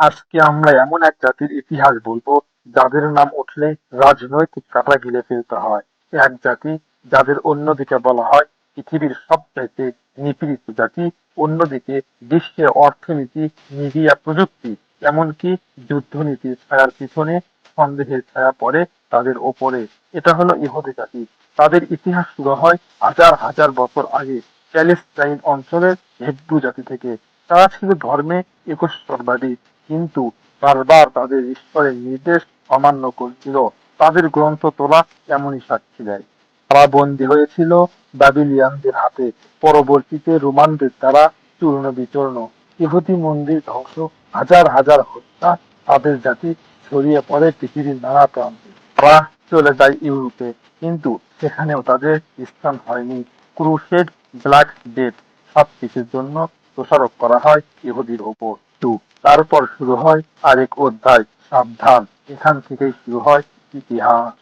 আজকে আমরা এমন এক জাতির ইতিহাস বলব, যাদের নাম উঠলে রাজনৈতিক কাঁটা গিলে ফেলতে হয়। এক জাতি যাদের অন্যদিকে বলা হয় পৃথিবীর সবচাইতে নিপীড়িত জাতি, অন্যদিকে বিশ্বের অর্থনীতি, মিডিয়া প্রযুক্তি, এমনকি যুদ্ধনীতির ছায়ার পিছনে সন্দেহের ছায়া পড়ে তাদের ওপরে। এটা হলো ইহুদি জাতি। তাদের ইতিহাস শুরু হয় হাজার হাজার বছর আগে প্যালেস্টাইন অঞ্চলের হিব্রু জাতি থেকে। তারা ছিল ধর্মে একশ্বরবাদী কিন্তু বারবার তাদের ঈশ্বরের নির্দেশ অমান্য করছিল। তাদের গ্রন্থ তোলা এমনই সাক্ষী দেয়। তারা বন্দী হয়েছিল বাবিলিয়ানদের হাতে। পরবর্তীতে রোমানদের দ্বারা চূর্ণ বিচূর্ণ। ইহুদি মন্দির ধ্বংস, হাজার হাজার হত্যা তাদের জাতি ছড়িয়ে পড়ে পৃথিবীর নানা প্রান্তে। তারা চলে যায় ইউরোপে, কিন্তু সেখানেও তাদের স্থান হয়নি। ক্রুশেড ব্ল্যাক ডেথ সব কিছুর জন্য দোষারোপ করা হয় ইহুদির ওপর। তো তারপর শুরু হয় আরেক অধ্যায়, সাবধান। এখান থেকেই শুরু হয় ইতিহাস।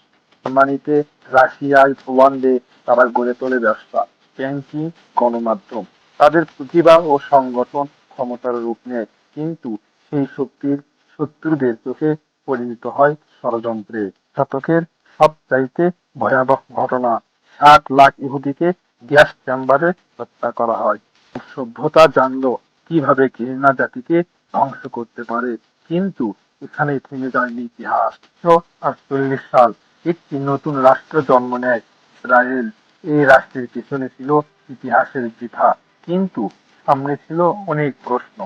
জার্মানিতে রাশিয়ায় পোল্যান্ডে তারা গড়ে তোলে ব্যবসা, ব্যাংকিং, গণমাধ্যম। তাদের প্রতিভা ও সংগঠন ক্ষমতার রূপ নেয়, কিন্তু সেই শক্তির শত্রুদের চোখে পরিণত হয় ষড়যন্ত্রে। শতকের সবচাইতে ভয়াবহ ঘটনা ষাট লাখ ইহুদিকে গ্যাস চেম্বারে হত্যা করা হয়। সভ্যতা জানলো কীভাবে ঘৃণা জাতিকে ধ্বংস করতে পারে? কিন্তু এখানে থেমে যায়নি ইতিহাস। আটচল্লিশ সাল একটি নতুন রাষ্ট্র জন্ম নেয়, ইসরায়েল। এই রাষ্ট্রের পিছনে ছিল ইতিহাসের বৃথা। কিন্তু সামনে ছিল অনেক প্রশ্ন।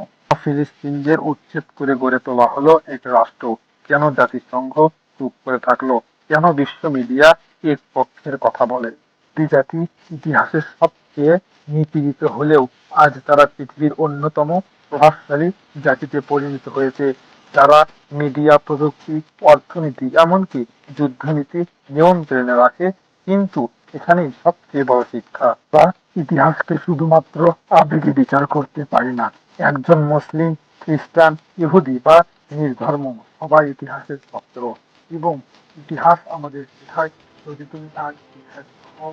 ফিলিস্তিনদের উচ্ছেদ করে গড়ে তোলা হলো এক রাষ্ট্র। কেন জাতিসংঘ চুপ করে থাকল? কেন বিশ্ব মিডিয়া এক পক্ষের কথা বলে? দুই জাতি ইতিহাসের সবচেয়ে নিপীড়িত হলেও আজ তারা পৃথিবীর অন্যতম প্রভাবশালী জাতিতে পরিণত হয়েছে। যারা মিডিয়া প্রযুক্তি, অর্থনীতি, এমনকি যুদ্ধনীতি নিয়ন্ত্রণে রাখে, কিন্তু এখানেই সবচেয়ে বড় শিক্ষা। বা ইতিহাসকে শুধুমাত্র আবেগে বিচার করতে পারি না। একজন মুসলিম, খ্রিস্টান, ইহুদি বা নির্ধর্ম সবাই ইতিহাসের ছাত্র এবং ইতিহাস আমাদের শেখায় যদি তুমি আজ ইতিহাস হও